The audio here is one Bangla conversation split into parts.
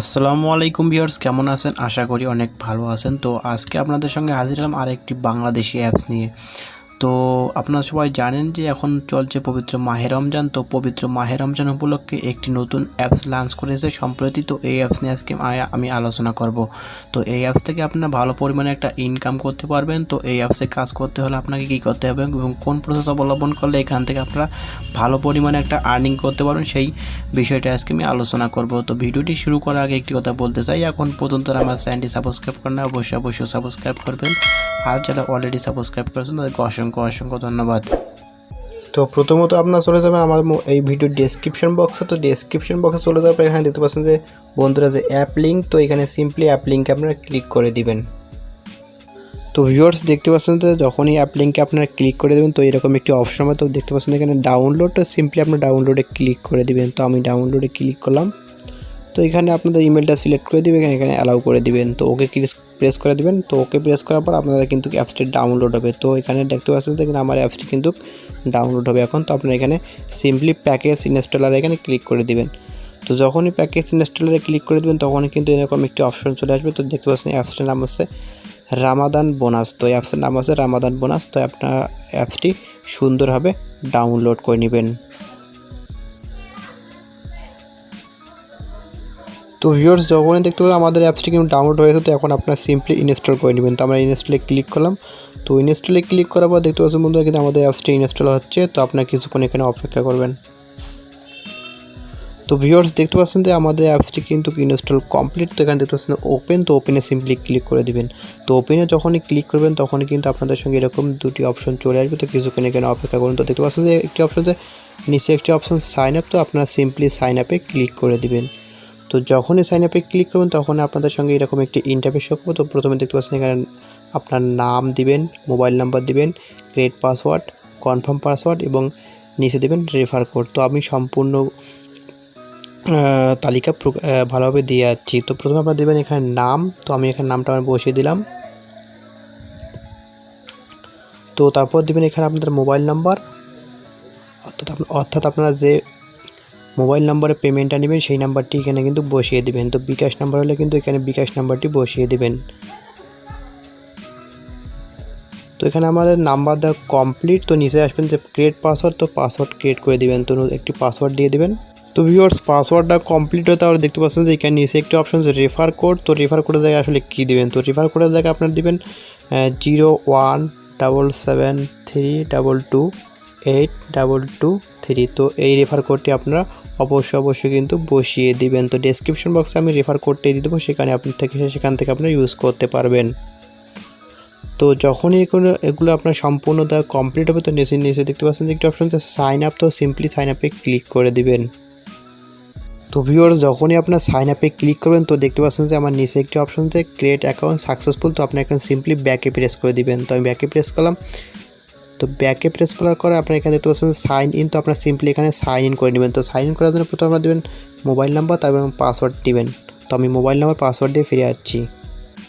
আসসালামু আলাইকুম ভিউয়ার্স, কেমন আছেন? আশা করি অনেক ভালো আছেন। তো আজকে আপনাদের সঙ্গে হাজির হলাম আরেকটি বাংলাদেশি অ্যাপস নিয়ে। তো আপনারা সবাই জানেন যে এখন চলছে পবিত্র মাহে রমজান, তো পবিত্র মাহে রমজান উপলক্ষে একটি নতুন অ্যাপস লঞ্চ করেছে সম্প্রতি, তো এই অ্যাপস নিয়ে আজকে আমি আলোচনা করব। তো এই অ্যাপস থেকে আপনারা ভালো পরিমাণে একটা ইনকাম করতে পারবেন, তো এই অ্যাপসে কাজ করতে হলে আপনাকে কী করতে হবে এবং কোন প্রসেস অবলম্বন করলে এখান থেকে আপনারা ভালো পরিমাণে একটা আর্নিং করতে পারবেন, সেই বিষয়টা আজকে আমি আলোচনা করব। তো ভিডিওটি শুরু করার আগে একটি কথা বলতে চাই, এখন পর্যন্ত আমার চ্যানেলটি সাবস্ক্রাইব করেন না অবশ্যই অবশ্যই সাবস্ক্রাইব করবেন। আর যারা অলরেডি সাবস্ক্রাইব করেছেন, তাদেরকে অসংখ্য অসংখ্য ধন্যবাদ। তো প্রথমত আপনারা চলে যাবেন আমার এই ভিডিও ডেসক্রিপশন বক্সে তো ডেসক্রিপশন বক্সে চলে পর এখানে দেখতে পাচ্ছেন যে, বন্ধুরা, যে অ্যাপ লিঙ্ক তো এখানে সিম্পলি অ্যাপ লিঙ্কে আপনারা ক্লিক করে দিবেন। তো ভিউয়ার্স দেখতে পাচ্ছেন যে, যখনই অ্যাপ লিঙ্কে আপনারা ক্লিক করে দেবেন, তো এরকম একটি অপশন হবে। তো দেখতে পাচ্ছেন এখানে ডাউনলোড তো সিম্পলি আপনার ডাউনলোডে ক্লিক করে দিবেন। তো আমি ডাউনলোডে ক্লিক করলাম। তো এখানে আপনাদের ইমেলটা সিলেক্ট করে দিবেন, এখানে অ্যালাউ করে দিবেন। তো ওকে প্রেস করে দিবেন। তো ওকে প্রেস করার পর আপনাদের কিন্তু অ্যাপসটি ডাউনলোড হবে। তো এখানে দেখতে পাচ্ছেন কিন্তু আমার অ্যাপসটি কিন্তু ডাউনলোড হবে এখন। তো আপনারা এখানে সিম্পলি প্যাকেজ ইনস্টলার এখানে ক্লিক করে দিবেন। তো যখনই প্যাকেজ ইনস্টলারে ক্লিক করে দেবেন, তখনই কিন্তু এরকম একটি অপশন চলে আসবে। তো দেখতে পাচ্ছেন অ্যাপসটার নাম হচ্ছে রামাদান বোনাস তো অ্যাপসের নাম আছে রামাদান বোনাস তো আপনার অ্যাপসটি সুন্দরভাবে ডাউনলোড করে নেবেন। তো ভিউয়ার্স যখনই দেখতে পাবেন আমাদের অ্যাপসটি কিন্তু ডাউনলোড হয়েছে তো এখন আপনার সিম্পলি ইনস্টল করে নেবেন। তো আমরা ইনস্টলে ক্লিক করলাম। তো ইনস্টলে ক্লিক করার পর দেখতে পাচ্ছেন বন্ধুরা, কিন্তু আমাদের অ্যাপসটি ইনস্টল হচ্ছে। তো আপনার কিছুক্ষণ এখানে অপেক্ষা করবেন। তো ভিউয়ার্স দেখতে পাচ্ছেন যে আমাদের অ্যাপসটি কিন্তু ইনস্টল কমপ্লিট তো এখানে দেখতে পাচ্ছেন ওপেন তো ওপেনে সিম্পলি ক্লিক করে দিবেন। তো ওপেনে যখনই ক্লিক করবেন, তখনই কিন্তু আপনাদের সঙ্গে এরকম দুটি অপশন চলে আসবে। তো কিছুক্ষণ এখানে অপেক্ষা করুন। তো দেখতে পাচ্ছেন যে একটি অপশন যে নিচে একটি অপশন সাইন আপ তো আপনারা সিম্পলি সাইন আপে ক্লিক করে দিবেন। তো যখনই সাইন আপে ক্লিক করবেন তখন আপনাদের সঙ্গে এরকম একটি ইন্টারফেস হবে তো প্রথমে দেখতে পাচ্ছেন এখানে আপনার নাম দিবেন মোবাইল নাম্বার দিবেন ক্রেডিট পাসওয়ার্ড কনফার্ম পাসওয়ার্ড এবং নিচে দেবেন রেফার কোড তো আমি সম্পূর্ণ তালিকা ভালোভাবে দিয়ে যাচ্ছি। তো প্রথমে আপনারা দেবেন এখানে নাম। তো আমি এখানে নামটা আমি বসিয়ে দিলাম। তো তারপর দেবেন এখানে আপনাদের মোবাইল নাম্বার অর্থাৎ অর্থাৎ আপনারা যে মোবাইল নম্বরে পেমেন্টটা নেবেন, সেই নাম্বারটি এখানে কিন্তু বসিয়ে দেবেন। তো বিকাশ নাম্বার হলে কিন্তু এখানে বিকাশ নাম্বারটি বসিয়ে দেবেন। তো এখানে আমাদের নাম্বার দেওয়া কমপ্লিট তো নিচে আসবেন যে ক্রিয়েট পাসওয়ার্ড তো পাসওয়ার্ড ক্রিয়েট করে দিবেন। তো একটি পাসওয়ার্ড দিয়ে দেবেন। তো ভিউয়ার্স পাসওয়ার্ডটা কমপ্লিট হতে তাহলে দেখতে পাচ্ছেন যে এখানে নিচে একটি অপশন রেফার কোড তো রেফার কোডের জায়গায় আসলে কী দেবেন? তো রেফার কোডের জায়গায় আপনার দেবেন zero one double seven three double two eight double two three তো এই রেফার কোডটি আপনারা অবশ্যই অবশ্যই কিন্তু বসিয়ে দিবেন। তো ডেসক্রিপশন বক্সে আমি রেফার কোডটি দিয়ে দেবো, সেখানে আপনি থেকে, সেখান থেকে আপনারা ইউজ করতে পারবেন। তো যখনই এগুলো এগুলো আপনার সম্পূর্ণ দেওয়া কমপ্লিট হবে, তো নিচে নিচে দেখতে পাচ্ছেন যে একটি অপশন সাইন আপ তো সিম্পলি সাইন আপে ক্লিক করে দিবেন। তো ভিউয়ার্স যখনই আপনার সাইন আপে ক্লিক করবেন, তো দেখতে পাচ্ছেন যে আমার নিচে একটি অপশন আছে ক্রিয়েট অ্যাকাউন্ট সাকসেসফুল তো আপনি এখানে সিম্পলি ব্যাকে প্রেস করে দিবেন। তো আমি ব্যাকে প্রেস করলাম তো ব্যাকে প্রেস করার পরে আপনার এখানে দেখতে পাচ্ছেন সাইন ইন তো আপনার সিম্পলি এখানে সাইন ইন করে নেবেন। তো সাইন ইন করার জন্য প্রথমে আপনার দেবেন মোবাইল নাম্বার তারপর পাসওয়ার্ড দিবেন। তো আমি মোবাইল নাম্বার পাসওয়ার্ড দিয়ে ফিরে যাচ্ছি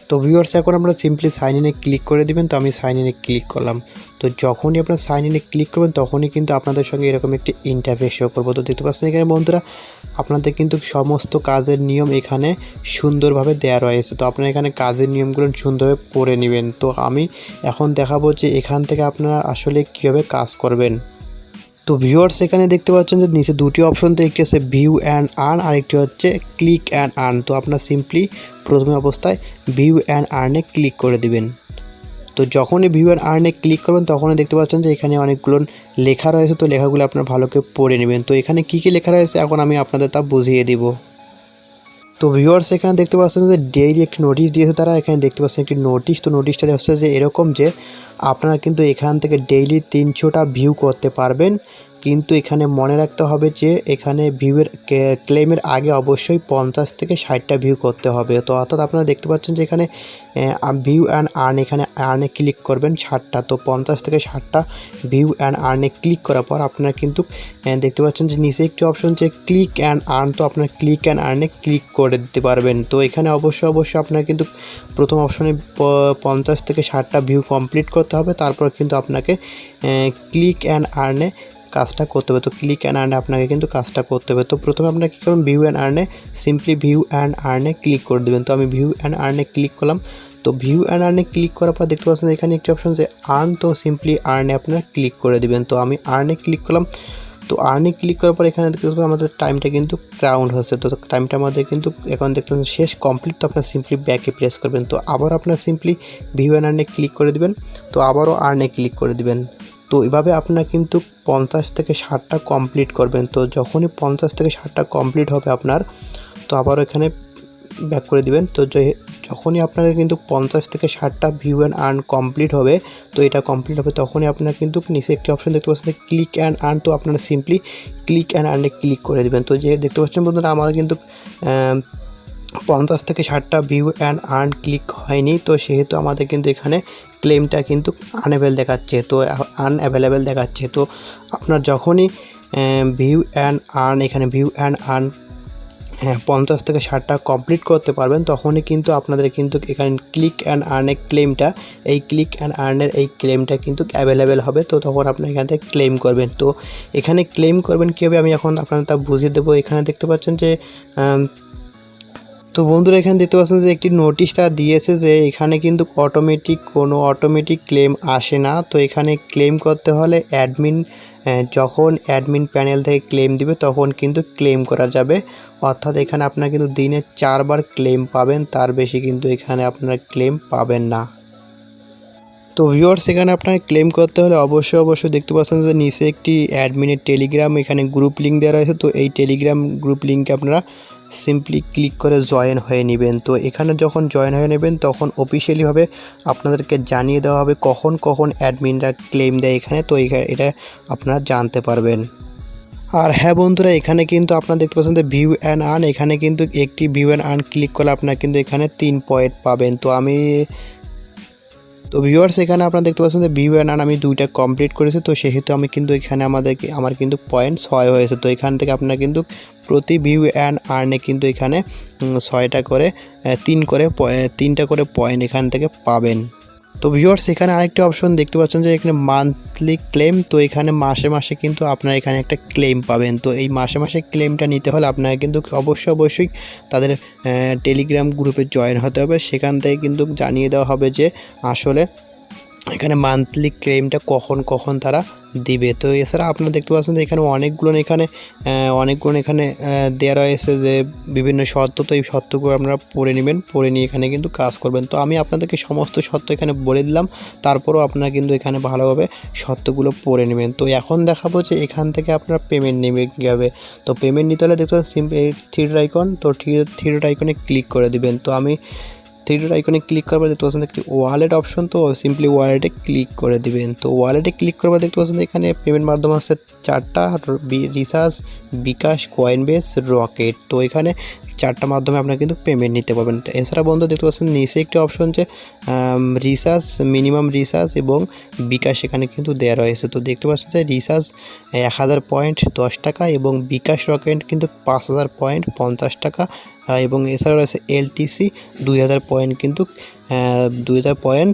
তো ভিউয়ার্স এখন আমরা সিম্পলি সাইন ইনে ক্লিক করে দিবেন, তো আমি সাইন ইনে ক্লিক করলাম। তো যখনই আপনার সাইন ইনে ক্লিক করবেন, তখনই কিন্তু আপনাদের সঙ্গে এরকম একটি ইন্টারফেস শো করব। তো দেখতে পাচ্ছেন এখানে বন্ধুরা, আপনাদের কিন্তু সমস্ত কাজের নিয়ম এখানে সুন্দরভাবে দেওয়া রয়েছে। তো আপনারা এখানে কাজের নিয়মগুলো সুন্দরভাবে পড়ে নেবেন। তো আমি এখন দেখাবো যে এখান থেকে আপনারা আসলে কীভাবে কাজ করবেন। তো ভিউয়ার্স এখানে দেখতে পাচ্ছেন যে নিচে দুটি অপশন তো একটি হচ্ছে ভিউ অ্যান্ড আর্ন আর একটি হচ্ছে ক্লিক অ্যান্ড আর্ন তো আপনার সিম্পলি প্রথমে অবস্থায় ভিউ অ্যান্ড আর্নে ক্লিক করে দিবেন। তো যখনই ভিউ অ্যান্ড আর্নে ক্লিক করবেন, তখনই দেখতে পাচ্ছেন যে এখানে অনেকগুলো লেখা রয়েছে। তো লেখাগুলো আপনার ভালো করে পড়ে নেবেন। তো এখানে কী কী লেখা রয়েছে? এখন আমি আপনাদের তা বুঝিয়ে দিব। তো ভিউয়ার্স এখানে দেখতে পাচ্ছেন যে ডেইলি একটি নোটিশ দিয়েছে তারা। এখানে দেখতে পাচ্ছেন একটি নোটিশ তো নোটিশটা হচ্ছে যে এরকম যে আপনারা কিন্তু এখান থেকে ডেইলি তিনশোটা ভিউ করতে পারবেন। কিন্তু এখানে মনে রাখতে হবে যে এখানে ভিউয়ের ক্লেমের আগে অবশ্যই পঞ্চাশ থেকে ষাটটা ভিউ করতে হবে। তো অর্থাৎ আপনারা দেখতে পাচ্ছেন যে এখানে ভিউ অ্যান্ড আর্ন এখানে আর্নে ক্লিক করবেন ষাটটা। তো পঞ্চাশ থেকে ষাটটা ভিউ অ্যান্ড আর্নে ক্লিক করার পর আপনারা কিন্তু দেখতে পাচ্ছেন যে নিচে একটি অপশন যে ক্লিক অ্যান্ড আর্ন তো আপনার ক্লিক অ্যান্ড আর্নে ক্লিক করে দিতে পারবেন। তো এখানে অবশ্যই অবশ্যই আপনার কিন্তু প্রথম অপশনে পঞ্চাশ থেকে ষাটটা ভিউ কমপ্লিট করতে হবে। তারপর কিন্তু আপনাকে ক্লিক অ্যান্ড আর্নে কাজটা করতে হবে তো ক্লিক অ্যান্ড আর্নে আপনাকে কিন্তু কাজটা করতে হবে তো প্রথমে আপনাকে কী করবেন ভিউ অ্যান্ড আর্নে সিম্পলি ভিউ অ্যান্ড আর্নে ক্লিক করে দেবেন তো আমি ভিউ অ্যান্ড আর্নে ক্লিক করলাম তো ভিউ অ্যান্ড আর্নে ক্লিক করার পর দেখতে পাচ্ছেন এখানে একটি অপশন যে আর্ন তো সিম্পলি আর্নে আপনারা ক্লিক করে দিবেন তো আমি আর্নে ক্লিক করলাম তো আর্নে ক্লিক করার পর এখানে দেখতে আমাদের টাইমটা কিন্তু ক্রাউন্ড হচ্ছে তো টাইমটা আমাদের কিন্তু এখন দেখতে পাচ্ছেন শেষ কমপ্লিট তো আপনার সিম্পলি ব্যাকে প্রেস করবেন তো আবার আপনার সিম্পলি ভিউ অ্যান্ড আর্নে ক্লিক করে দিবেন তো আবারও আর্নে ক্লিক করে দিবেন তো এভাবে আপনার কিন্তু পঞ্চাশ থেকে ষাটটা কমপ্লিট করবেন। তো যখনই পঞ্চাশ থেকে ষাটটা কমপ্লিট হবে আপনার, তো আবার এখানে ব্যাক করে দিবেন। তো যখনই আপনাকে কিন্তু পঞ্চাশ থেকে ষাটটা ভিউ অ্যান্ড আর্ন কমপ্লিট হবে, তো এটা কমপ্লিট হবে তখনই আপনার কিন্তু নিচে একটি অপশন দেখতে পাচ্ছেন ক্লিক অ্যান্ড আর্ন তো আপনারা সিম্পলি ক্লিক অ্যান্ড আর্নে ক্লিক করে দেবেন। তো যে দেখতে পাচ্ছেন বন্ধুরা আমাদের কিন্তু পঞ্চাশ থেকে ষাটটা ভিউ অ্যান্ড আর্ন ক্লিক হয়নি। তো সেহেতু আমাদের কিন্তু এখানে ক্লেমটা কিন্তু আনএভেল দেখাচ্ছে, তো আনঅ্যাভেলেবেল দেখাচ্ছে। তো আপনার যখনই ভিউ অ্যান্ড আর্ন এখানে ভিউ অ্যান্ড আর্ন পঞ্চাশ থেকে ষাটটা কমপ্লিট করতে পারবেন, তখনই কিন্তু আপনাদের কিন্তু এখানে ক্লিক অ্যান্ড আর্নের ক্লেমটা এই ক্লিক অ্যান্ড আর্নের এই ক্লেমটা কিন্তু অ্যাভেলেবেল হবে। তো তখন আপনি এখান থেকে ক্লেম করবেন। তো এখানে ক্লেম করবেন কীভাবে? আমি এখন আপনাদের তা বুঝিয়ে দেবো। এখানে দেখতে পাচ্ছেন যে তো বন্ধুরা, এখানে দেখতে পাচ্ছেন যে একটি নোটিশটা দিয়েছে যে এখানে কিন্তু অটোমেটিক কোনো অটোমেটিক ক্লেম আসে না। তো এখানে ক্লেম করতে হলে অ্যাডমিন যখন অ্যাডমিন প্যানেল থেকে ক্লেম দিবে তখন কিন্তু ক্লেম করা যাবে। অর্থাৎ এখানে আপনারা কিন্তু দিনে চারবার ক্লেম পাবেন, তার বেশি কিন্তু এখানে আপনারা ক্লেম পাবেন না। তো ভিউয়ার্স এখানে আপনাকে ক্লেম করতে হলে অবশ্যই অবশ্যই দেখতে পাচ্ছেন যে নিচে একটি অ্যাডমিনের টেলিগ্রাম এখানে গ্রুপ লিঙ্ক দেওয়া রয়েছে। তো এই টেলিগ্রাম গ্রুপ লিঙ্কে আপনারা সিম্পলি ক্লিক করে জয়েন হয়ে নেবেন। তো এখানে যখন জয়েন হয়ে নেবেন, তখন অফিসিয়ালিভাবে আপনাদেরকে জানিয়ে দেওয়া হবে কখন কখন অ্যাডমিনরা ক্লেম দেয় এখানে। তো এটা আপনারা জানতে পারবেন। আর হ্যাঁ বন্ধুরা, এখানে কিন্তু আপনারা দেখতে পাচ্ছেন যে ভিউ অ্যান্ড আর্ন এখানে কিন্তু একটি ভিউ অ্যান্ড আর্ন ক্লিক করলে আপনারা কিন্তু এখানে তিন পয়েন্ট পাবেন। তো আমি তো ভিউয়ার্স এখানে আপনারা দেখতে পাচ্ছেন যে ভিউ অ্যান্ড আমি দুইটা কমপ্লিট করেছি। তো সেহেতু আমি কিন্তু এখানে আমাদেরকে, আমার কিন্তু পয়েন্ট ছয় হয়েছে। তো এখান থেকে আপনারা কিন্তু প্রতি ভিউ অ্যান্ড আর্নে কিন্তু এখানে ছয়টা করে তিন করে তিনটা করে পয়েন্ট এখান থেকে পাবেন। তো ভিউয়ার্স এখানে আরেকটি অপশন দেখতে পাচ্ছেন যে এখানে মান্থলি ক্লেম তো এখানে মাসে মাসে কিন্তু আপনারা এখানে একটা ক্লেম পাবেন। তো এই মাসে মাসে ক্লেমটা নিতে হলে আপনাকে কিন্তু অবশ্যই অবশ্যই তাদের টেলিগ্রাম গ্রুপে জয়েন হতে হবে। সেখান থেকে কিন্তু জানিয়ে দেওয়া হবে যে আসলে এখানে মান্থলি ক্লেমটা কখন কখন তারা দিবে? তো এছাড়া আপনারা দেখতে পাচ্ছেন যে এখানে অনেকগুলো এখানে অনেকগুলো এখানে দেওয়া রয়েছে যে বিভিন্ন শর্ত। তো এই শর্তগুলো আপনারা পড়ে নেবেন, পড়ে নিয়ে এখানে কিন্তু কাজ করবেন। তো আমি আপনাদেরকে সমস্ত শর্ত এখানে বলে দিলাম, তারপরেও আপনারা কিন্তু এখানে ভালোভাবে শর্তগুলো পড়ে নেবেন। তো এখন দেখাবো যে এখান থেকে আপনারা পেমেন্ট নেবে কীভাবে। তো পেমেন্ট নিতে হলে দেখতে পাচ্ছেন সিম্পল থ্রিডর আইকন তো থ্রিডর আইকনে ক্লিক করে দিবেন। তো আমি থ্রিডর আইকনে ক্লিক করবার দেখতে পাচ্ছেন একটি ওয়ালেট অপশন তো সিম্পলি ওয়ালেটে ক্লিক করে দিবেন। তো ওয়ালেটে ক্লিক করবার দেখতে পাচ্ছেন এখানে পেমেন্ট মাধ্যম আছে চারটা রিসার্চ বিকাশ কয়েন বেস রকেট তো এখানে চারটা মাধ্যমে আপনারা কিন্তু পেমেন্ট নিতে পারবেন। তো এছাড়া বন্ধু, দেখতে পাচ্ছেন নিচে একটি অপশন যে রিসার্চ মিনিমাম রিসার্চ এবং বিকাশ এখানে কিন্তু দেওয়া রয়েছে। তো দেখতে পাচ্ছেন যে রিসার্চ এক হাজার পয়েন্ট দশ টাকা এবং বিকাশ রকেট কিন্তু পাঁচ হাজার পয়েন্ট পঞ্চাশ টাকা এবং এছাড়া রয়েছে এলটিসি দুই হাজার পয়েন্ট কিন্তু দুই হাজার পয়েন্ট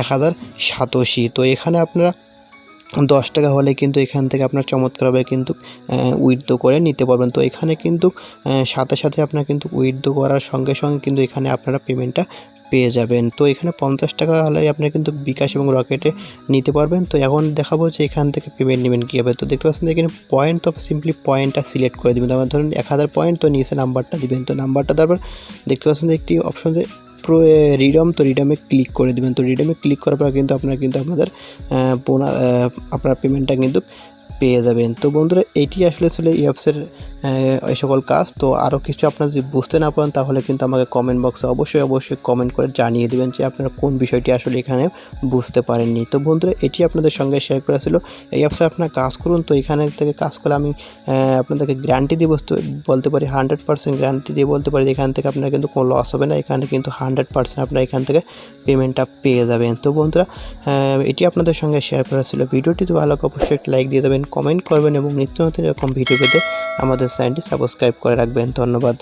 এক হাজার সাতাশি। তো এখানে আপনারা দশ টাকা হলে কিন্তু এখান থেকে আপনার চমৎকারভাবে কিন্তু উইথড্র করে নিতে পারবেন। তো এখানে কিন্তু সাথে সাথে আপনার কিন্তু উইথড্র করার সঙ্গে সঙ্গে কিন্তু এখানে আপনারা পেমেন্টটা পেয়ে যাবেন। তো এখানে পঞ্চাশ টাকা হলে আপনি কিন্তু বিকাশ এবং রকেটে নিতে পারবেন। তো এখন দেখাবো যে এখান থেকে পেমেন্ট নেবেন কীভাবে। তো দেখতে পাচ্ছেন এখানে পয়েন্ট তো সিম্পলি পয়েন্টটা সিলেক্ট করে দেবেন। তারপর ধরুন এক হাজার পয়েন্ট তো নিচে নাম্বারটা দিবেন। তো নাম্বারটা তারপর দেখতে পাচ্ছেন একটি অপশন যে রিডম তো রিডমে ক্লিক করে দেবেন। তো রিডমে ক্লিক করার পর কিন্তু আপনারা কিন্তু আপনাদের আপনার পেমেন্টটা কিন্তু পেয়ে যাবেন। তো বন্ধুরা, এটি আসলে আসলে এই অ্যাপসের এই সকল কাজ। তো আরও কিছু আপনারা যদি বুঝতে না পারেন, তাহলে কিন্তু আমাকে কমেন্ট বক্সে অবশ্যই অবশ্যই কমেন্ট করে জানিয়ে দেবেন যে আপনারা কোন বিষয়টি আসলে এখানে বুঝতে পারেননি। তো বন্ধুরা, এটি আপনাদের সঙ্গে শেয়ার করা ছিল। এই অ্যাপসে আপনারা কাজ করুন। তো এখানে থেকে কাজ করলে আমি আপনাদেরকে গ্যারান্টি দিয়ে বসতে, বলতে পারি হান্ড্রেড পার্সেন্ট গ্যারান্টি দিয়ে বলতে পারি এখান থেকে আপনার কিন্তু কোনো লস হবে না। এখানে কিন্তু হান্ড্রেড পার্সেন্ট আপনারা এখান থেকে পেমেন্টটা পেয়ে যাবেন। তো বন্ধুরা এটি আপনাদের সঙ্গে শেয়ার করা ছিল। ভিডিওটি তো ভালো অবশ্যই একটি লাইক দিয়ে দেবেন কমেন্ট করবেন এবং নিত্য নতুন এরকম ভিডিও পেতে আমাদের চ্যানেলটি সাবস্ক্রাইব করে রাখবেন। ধন্যবাদ।